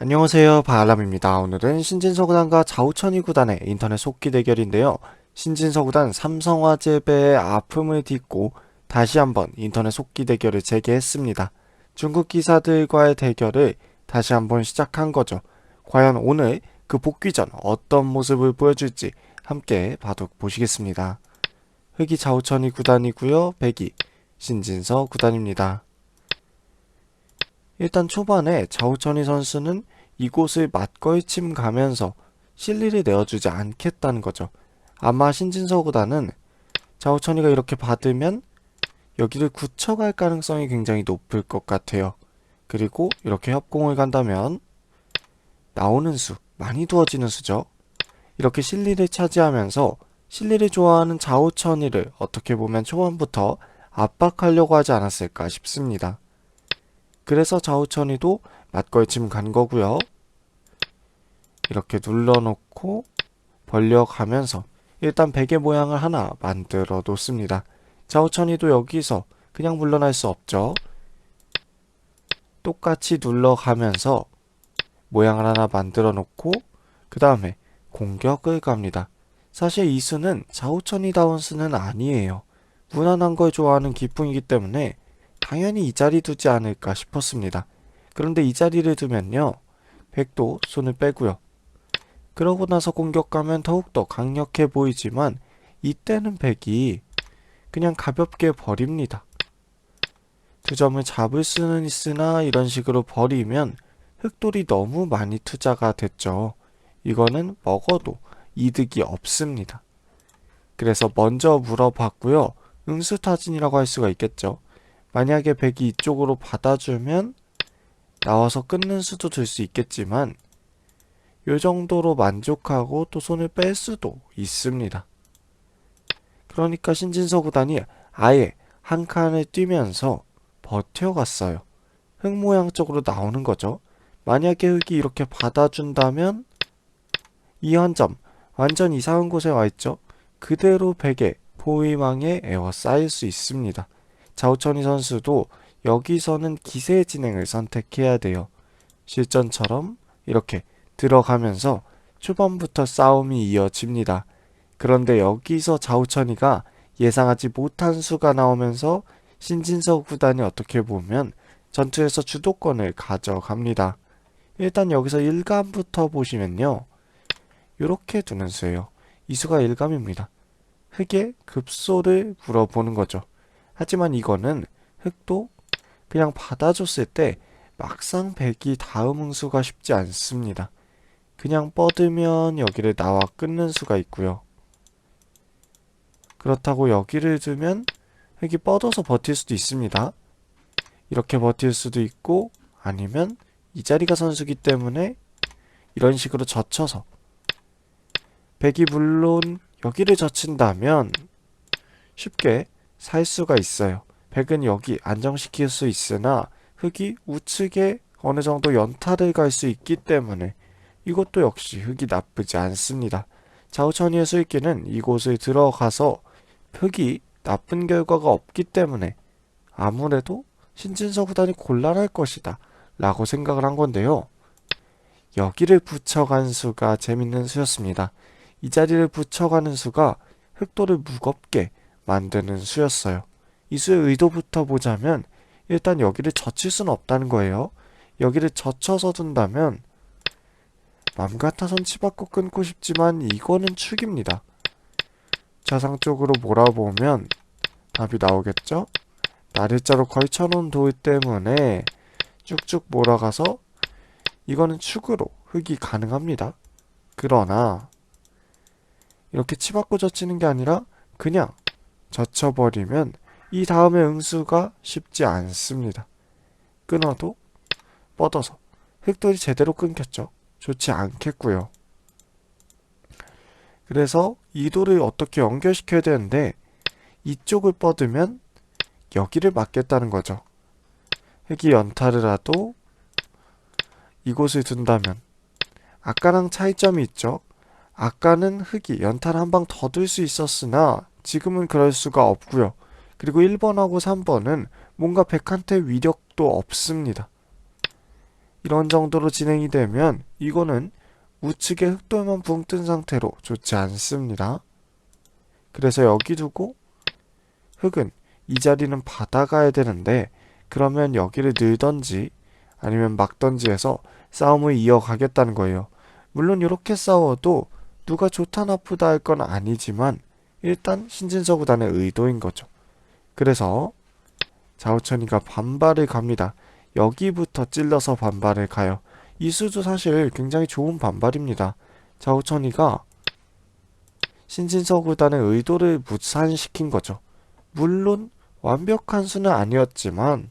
안녕하세요 바알람입니다. 오늘은 신진서 구단과 자우천이 구단의 인터넷 속기 대결인데요. 신진서 구단 삼성화재배의 아픔을 딛고 다시 한번 인터넷 속기 대결을 재개했습니다. 중국 기사들과의 대결을 다시 한번 시작한 거죠. 과연 오늘 그 복귀 전 어떤 모습을 보여줄지 함께 바둑 보시겠습니다. 흑이 자우천이 구단이고요. 백이 신진서 구단입니다. 일단 초반에 자우천이 선수는 이곳을 맞걸침 가면서 실리를 내어주지 않겠다는 거죠. 아마 신진서 구단은 자우천이가 이렇게 받으면 여기를 굳혀갈 가능성이 굉장히 높을 것 같아요. 그리고 이렇게 협공을 간다면 나오는 수, 많이 두어지는 수죠. 이렇게 실리를 차지하면서 실리를 좋아하는 자우천이를 어떻게 보면 초반부터 압박하려고 하지 않았을까 싶습니다. 그래서 자우천이도 맞걸침 간 거고요. 이렇게 눌러놓고 벌려가면서 일단 베개 모양을 하나 만들어 놓습니다. 자우천이도 여기서 그냥 물러날 수 없죠. 똑같이 눌러가면서 모양을 하나 만들어 놓고 그 다음에 공격을 갑니다. 사실 이 수는 자우천이다운 수는 아니에요. 무난한 걸 좋아하는 기풍이기 때문에 당연히 이 자리 두지 않을까 싶었습니다. 그런데 이 자리를 두면요. 백도 손을 빼고요. 그러고 나서 공격 가면 더욱더 강력해 보이지만 이때는 백이 그냥 가볍게 버립니다. 두 점을 잡을 수는 있으나 이런 식으로 버리면 흑돌이 너무 많이 투자가 됐죠. 이거는 먹어도 이득이 없습니다. 그래서 먼저 물어봤고요. 응수타진이라고 할 수가 있겠죠. 만약에 백이 이쪽으로 받아주면 나와서 끊는 수도 들 수 있겠지만 요 정도로 만족하고 또 손을 뺄 수도 있습니다. 그러니까 신진서 구단이 아예 한 칸을 뛰면서 버텨갔어요. 흙 모양 쪽으로 나오는 거죠. 만약에 흙이 이렇게 받아준다면 이 한 점 완전 이상한 곳에 와 있죠. 그대로 베개 포위망에 에워싸일 수 있습니다. 자우천이 선수도 여기서는 기세 진행을 선택해야 돼요. 실전처럼 이렇게 들어가면서 초반부터 싸움이 이어집니다. 그런데 여기서 자우천이가 예상하지 못한 수가 나오면서 신진서 구단이 어떻게 보면 전투에서 주도권을 가져갑니다. 일단 여기서 1감부터 보시면요. 이렇게 두는 수예요. 이 수가 1감입니다. 흑의 급소를 물어보는 거죠. 하지만 이거는 흑도 그냥 받아줬을 때 막상 백이 다음 응수가 쉽지 않습니다. 그냥 뻗으면 여기를 나와 끊는 수가 있고요. 그렇다고 여기를 두면 흑이 뻗어서 버틸 수도 있습니다. 이렇게 버틸 수도 있고 아니면 이 자리가 선수기 때문에 이런 식으로 젖혀서 백이 물론 여기를 젖힌다면 쉽게 살 수가 있어요. 백은 여기 안정시킬 수 있으나 흑이 우측에 어느 정도 연타를 갈 수 있기 때문에 이것도 역시 흑이 나쁘지 않습니다. 자우천이의 수익기는 이곳을 들어가서 흑이 나쁜 결과가 없기 때문에 아무래도 신진서 구단이 곤란할 것이다 라고 생각을 한 건데요. 여기를 붙여간 수가 재밌는 수였습니다. 이 자리를 붙여가는 수가 흑도를 무겁게 만드는 수였어요. 이 수의 의도부터 보자면 일단 여기를 젖힐 수는 없다는 거예요. 여기를 젖혀서 둔다면 맘 같아선 치받고 끊고 싶지만 이거는 축입니다. 좌상 쪽으로 몰아보면 답이 나오겠죠? 나를자로 걸쳐놓은 돌 때문에 쭉쭉 몰아가서 이거는 축으로 흙이 가능합니다. 그러나 이렇게 치받고 젖히는 게 아니라 그냥 젖혀버리면 이 다음에 응수가 쉽지 않습니다. 끊어도 뻗어서 흙돌이 제대로 끊겼죠. 좋지 않겠고요. 그래서 이 돌을 어떻게 연결시켜야 되는데 이쪽을 뻗으면 여기를 막겠다는 거죠. 흙이 연타를 하도 이곳을 둔다면 아까랑 차이점이 있죠. 아까는 흙이 연타를 한 방 더 둘 수 있었으나 지금은 그럴 수가 없고요. 그리고 1번하고 3번은 뭔가 백한테 위력도 없습니다. 이런 정도로 진행이 되면 이거는 우측에 흑돌만 붕 뜬 상태로 좋지 않습니다. 그래서 여기 두고 흑은 이 자리는 받아가야 되는데 그러면 여기를 늘던지 아니면 막던지 해서 싸움을 이어가겠다는 거예요. 물론 이렇게 싸워도 누가 좋다 나쁘다 할 건 아니지만 일단 신진서 구단의 의도인 거죠. 그래서 자우천이가 반발을 갑니다. 여기부터 찔러서 반발을 가요. 이 수도 사실 굉장히 좋은 반발입니다. 자우천이가 신진서 구단의 의도를 무산시킨 거죠. 물론 완벽한 수는 아니었지만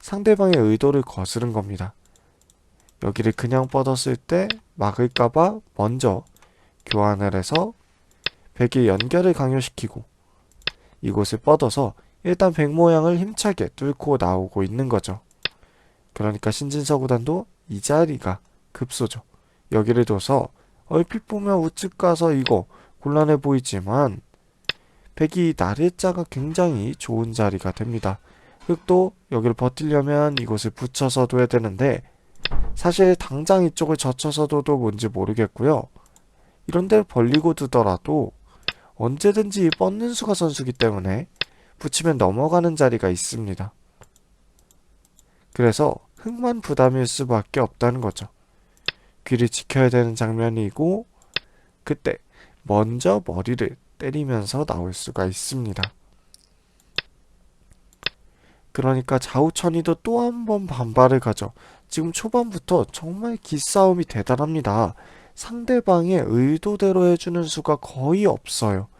상대방의 의도를 거스른 겁니다. 여기를 그냥 뻗었을 때 막을까봐 먼저 교환을 해서 백의 연결을 강요시키고 이곳을 뻗어서 일단 백 모양을 힘차게 뚫고 나오고 있는 거죠. 그러니까 신진서 구단도 이 자리가 급소죠. 여기를 둬서 얼핏 보면 우측 가서 이거 곤란해 보이지만 백이 나래자가 굉장히 좋은 자리가 됩니다. 흑도 여기를 버티려면 이곳을 붙여서 둬야 되는데 사실 당장 이쪽을 젖혀서 둬도 뭔지 모르겠고요. 이런 데를 벌리고 두더라도 언제든지 뻗는 수가 선수기 때문에 붙이면 넘어가는 자리가 있습니다. 그래서 흑만 부담일 수밖에 없다는 거죠. 귀를 지켜야 되는 장면이고 그때 먼저 머리를 때리면서 나올 수가 있습니다. 그러니까 좌우천이도 또 한 번 반발을 가죠. 지금 초반부터 정말 기싸움이 대단합니다. 상대방의 의도대로 해주는 수가 거의 없어요.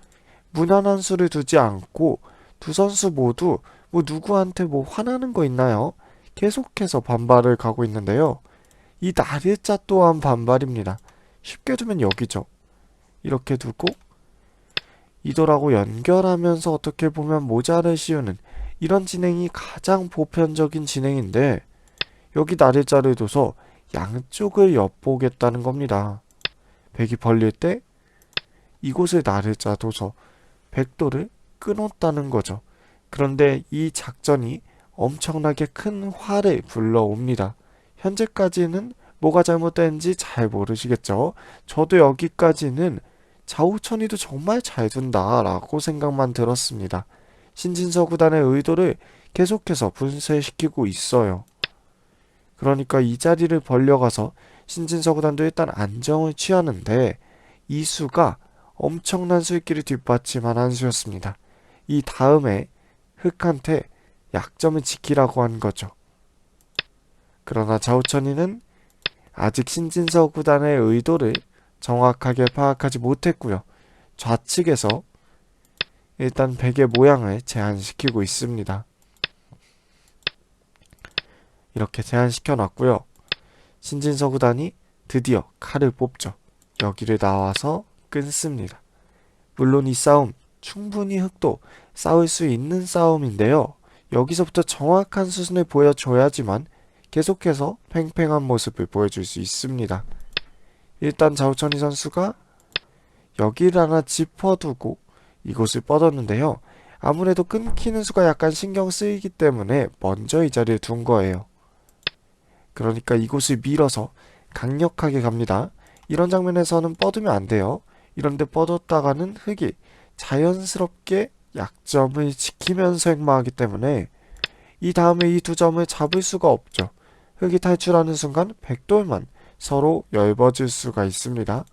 무난한 수를 두지 않고 두 선수 모두 뭐 누구한테 뭐 화나는 거 있나요? 계속해서 반발을 가고 있는데요. 이 나르자 또한 반발입니다. 쉽게 두면 여기죠. 이렇게 두고 이도라고 연결하면서 어떻게 보면 모자를 씌우는 이런 진행이 가장 보편적인 진행인데 여기 나르자를 둬서 양쪽을 엿보겠다는 겁니다. 백이 벌릴 때 이곳을 나르자 둬서 백도를 끊었다는 거죠. 그런데 이 작전이 엄청나게 큰 화를 불러옵니다. 현재까지는 뭐가 잘못된지 잘 모르시겠죠? 저도 여기까지는 좌우천이도 정말 잘 둔다라고 생각만 들었습니다. 신진서 구단의 의도를 계속해서 분쇄시키고 있어요. 그러니까 이 자리를 벌려가서 신진서 구단도 일단 안정을 취하는데 이 수가 엄청난 수익기를 뒷받침한 수였습니다. 이 다음에 흑한테 약점을 지키라고 한 거죠. 그러나 자우천이는 아직 신진서 구단의 의도를 정확하게 파악하지 못했고요. 좌측에서 일단 백의 모양을 제한시키고 있습니다. 이렇게 제한시켜 놨고요. 신진서 구단이 드디어 칼을 뽑죠. 여기를 나와서 끊습니다. 물론 이 싸움 충분히 흑도 싸울 수 있는 싸움인데요. 여기서부터 정확한 수순을 보여줘야지만 계속해서 팽팽한 모습을 보여줄 수 있습니다. 일단 자우천이 선수가 여기를 하나 짚어두고 이곳을 뻗었는데요. 아무래도 끊기는 수가 약간 신경 쓰이기 때문에 먼저 이 자리에 둔 거예요. 그러니까 이곳을 밀어서 강력하게 갑니다. 이런 장면에서는 뻗으면 안 돼요. 이런데 뻗었다가는 흙이 자연스럽게 약점을 지키면서 행마하기 때문에 이 다음에 이 두 점을 잡을 수가 없죠. 흙이 탈출하는 순간 백돌만 서로 엷어질 수가 있습니다.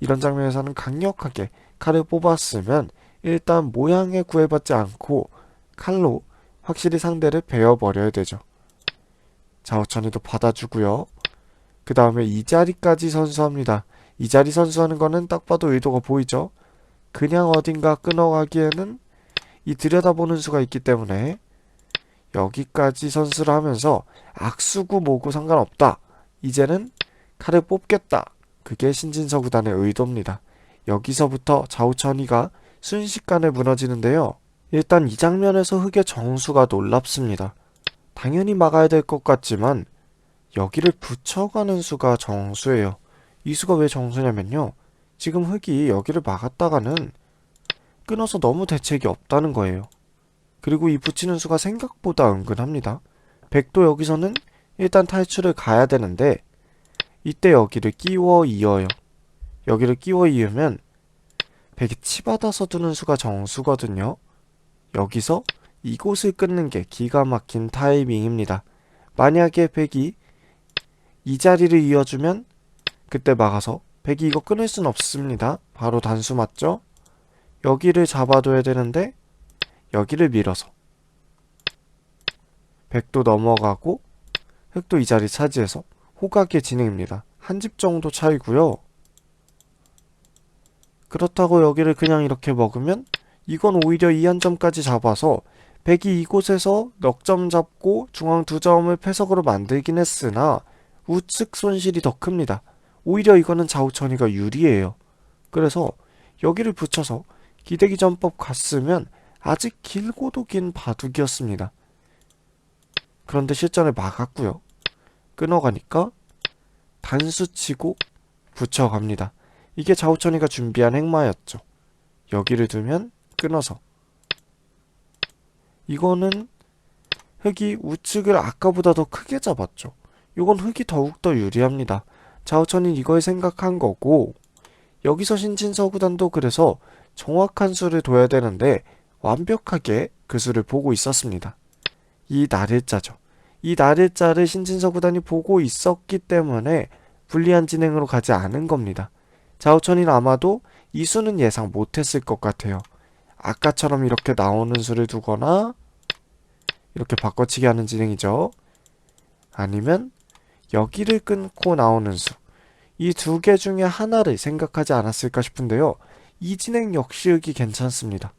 이런 장면에서는 강력하게 칼을 뽑았으면 일단 모양에 구애받지 않고 칼로 확실히 상대를 베어버려야 되죠. 자오천이도 받아주고요. 그 다음에 이 자리까지 선수합니다. 이 자리 선수하는 거는 딱 봐도 의도가 보이죠? 그냥 어딘가 끊어가기에는 이 들여다보는 수가 있기 때문에 여기까지 선수를 하면서 악수구 뭐고 상관없다. 이제는 칼을 뽑겠다. 그게 신진서 구단의 의도입니다. 여기서부터 좌우천이가 순식간에 무너지는데요. 일단 이 장면에서 흑의 정수가 놀랍습니다. 당연히 막아야 될 것 같지만 여기를 붙여가는 수가 정수예요. 이 수가 왜 정수냐면요. 지금 흑이 여기를 막았다가는 끊어서 너무 대책이 없다는 거예요. 그리고 이 붙이는 수가 생각보다 은근합니다. 백도 여기서는 일단 탈출을 가야 되는데 이때 여기를 끼워 이어요. 여기를 끼워 이으면 백이 치받아서 두는 수가 정수거든요. 여기서 이곳을 끊는 게 기가 막힌 타이밍입니다. 만약에 백이 이 자리를 이어주면 그때 막아서 백이 이거 끊을 순 없습니다. 바로 단수 맞죠? 여기를 잡아둬야 되는데 여기를 밀어서 백도 넘어가고 흑도 이 자리 차지해서 호각의 진행입니다. 한 집 정도 차이고요. 그렇다고 여기를 그냥 이렇게 먹으면 이건 오히려 이 한 점까지 잡아서 백이 이곳에서 넉 점 잡고 중앙 두 점을 패석으로 만들긴 했으나 우측 손실이 더 큽니다. 오히려 이거는 좌우천이가 유리해요. 그래서 여기를 붙여서 기대기 전법 갔으면 아직 길고도 긴 바둑이었습니다. 그런데 실전을 막았고요. 끊어가니까 단수 치고 붙여갑니다. 이게 좌우천이가 준비한 행마였죠. 여기를 두면 끊어서 이거는 흑이 우측을 아까보다 더 크게 잡았죠. 이건 흑이 더욱 더 유리합니다. 좌우천이 이걸 생각한 거고 여기서 신진서구단도 그래서 정확한 수를 둬야 되는데 완벽하게 그 수를 보고 있었습니다. 이 날일자죠. 이 날일자를 신진서구단이 보고 있었기 때문에 불리한 진행으로 가지 않은 겁니다. 좌우천이는 아마도 이 수는 예상 못했을 것 같아요. 아까처럼 이렇게 나오는 수를 두거나 이렇게 바꿔치기 하는 진행이죠. 아니면 여기를 끊고 나오는 수. 이 두 개 중에 하나를 생각하지 않았을까 싶은데요. 이 진행 역시 흑이 괜찮습니다.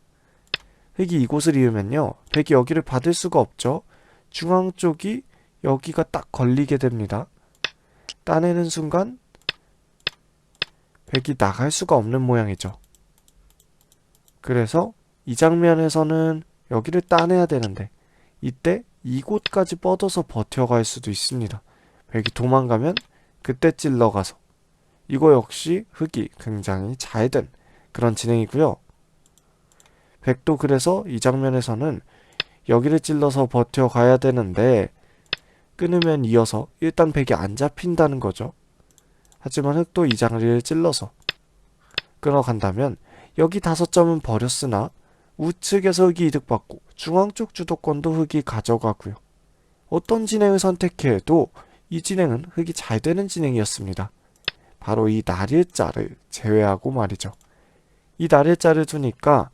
흑이 이곳을 이으면요. 백이 여기를 받을 수가 없죠. 중앙 쪽이 여기가 딱 걸리게 됩니다. 따내는 순간 백이 나갈 수가 없는 모양이죠. 그래서 이 장면에서는 여기를 따내야 되는데 이때 이곳까지 뻗어서 버텨갈 수도 있습니다. 백이 도망가면 그때 찔러 가서 이거 역시 흑이 굉장히 잘 된 그런 진행이고요. 백도 그래서 이 장면에서는 여기를 찔러서 버텨가야 되는데 끊으면 이어서 일단 백이 안 잡힌다는 거죠. 하지만 흑도 이 자리를 찔러서 끊어간다면 여기 다섯 점은 버렸으나 우측에서 흑이 이득받고 중앙 쪽 주도권도 흑이 가져가고요. 어떤 진행을 선택해도 이 진행은 흑이 잘 되는 진행이었습니다. 바로 이 날일자를 제외하고 말이죠. 이 날일자를 두니까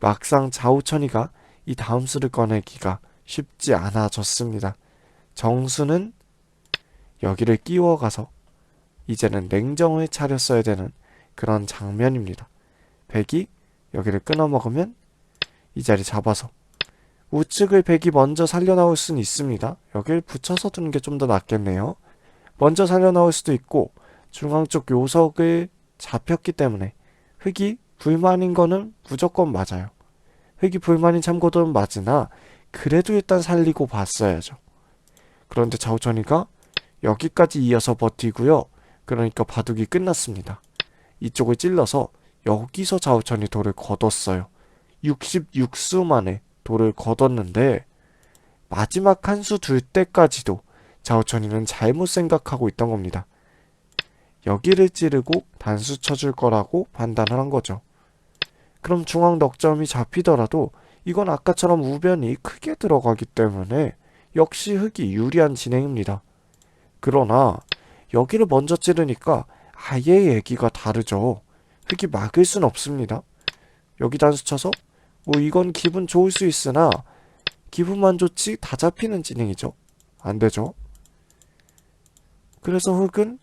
막상 좌우천이가 이 다음 수를 꺼내기가 쉽지 않아졌습니다. 정수는 여기를 끼워가서 이제는 냉정을 차렸어야 되는 그런 장면입니다. 백이 여기를 끊어먹으면 이 자리 잡아서 우측을 백이 먼저 살려나올 수는 있습니다. 여길 붙여서 두는 게 좀 더 낫겠네요. 먼저 살려나올 수도 있고 중앙 쪽 요석을 잡혔기 때문에 흑이 불만인 거는 무조건 맞아요. 흑이 불만인 참고도 맞으나 그래도 일단 살리고 봤어야죠. 그런데 좌우천이가 여기까지 이어서 버티고요. 그러니까 바둑이 끝났습니다. 이쪽을 찔러서 여기서 좌우천이 돌을 걷었어요. 66수 만에 돌을 걷었는데 마지막 한 수 둘 때까지도 좌우천이는 잘못 생각하고 있던 겁니다. 여기를 찌르고 단수 쳐줄 거라고 판단을 한 거죠. 그럼 중앙 넉점이 잡히더라도 이건 아까처럼 우변이 크게 들어가기 때문에 역시 흑이 유리한 진행입니다. 그러나 여기를 먼저 찌르니까 아예 얘기가 다르죠. 흑이 막을 순 없습니다. 여기 단수 쳐서 뭐 이건 기분 좋을 수 있으나 기분만 좋지 다 잡히는 진행이죠. 안 되죠. 그래서 흑은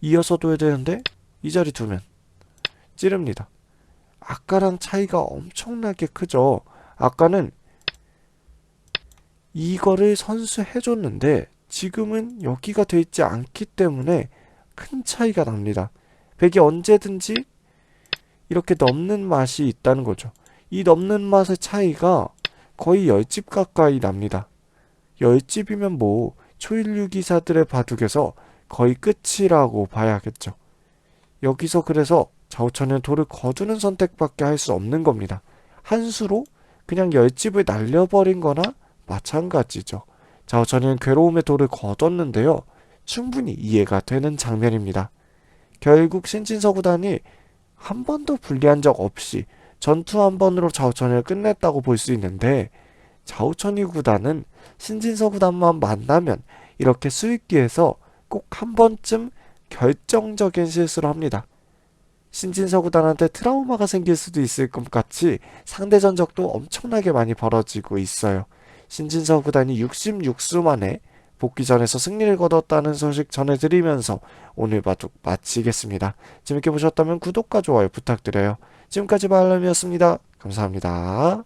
이어서 둬야 되는데 이 자리 두면 찌릅니다. 아까랑 차이가 엄청나게 크죠. 아까는 이거를 선수해줬는데 지금은 여기가 돼 있지 않기 때문에 큰 차이가 납니다. 백이 언제든지 이렇게 넘는 맛이 있다는 거죠. 이 넘는 맛의 차이가 거의 10집 가까이 납니다. 10집이면 뭐 초일류 기사들의 바둑에서 거의 끝이라고 봐야겠죠. 여기서 그래서 좌우천은 돌을 거두는 선택밖에 할 수 없는 겁니다. 한 수로 그냥 10집을 날려버린 거나 마찬가지죠. 자우천이는 괴로움의 돌을 거뒀는데요. 충분히 이해가 되는 장면입니다. 결국 신진서 구단이 한 번도 불리한 적 없이 전투 한 번으로 자우천이를 끝냈다고 볼 수 있는데 자우천이 구단은 신진서 구단만 만나면 이렇게 수익기에서 꼭 한 번쯤 결정적인 실수를 합니다. 신진서 구단한테 트라우마가 생길 수도 있을 것 같이 상대 전적도 엄청나게 많이 벌어지고 있어요. 신진서 구단이 66수 만에 복귀전에서 승리를 거뒀다는 소식 전해드리면서 오늘 바둑 마치겠습니다. 재밌게 보셨다면 구독과 좋아요 부탁드려요. 지금까지 말람이었습니다. 감사합니다.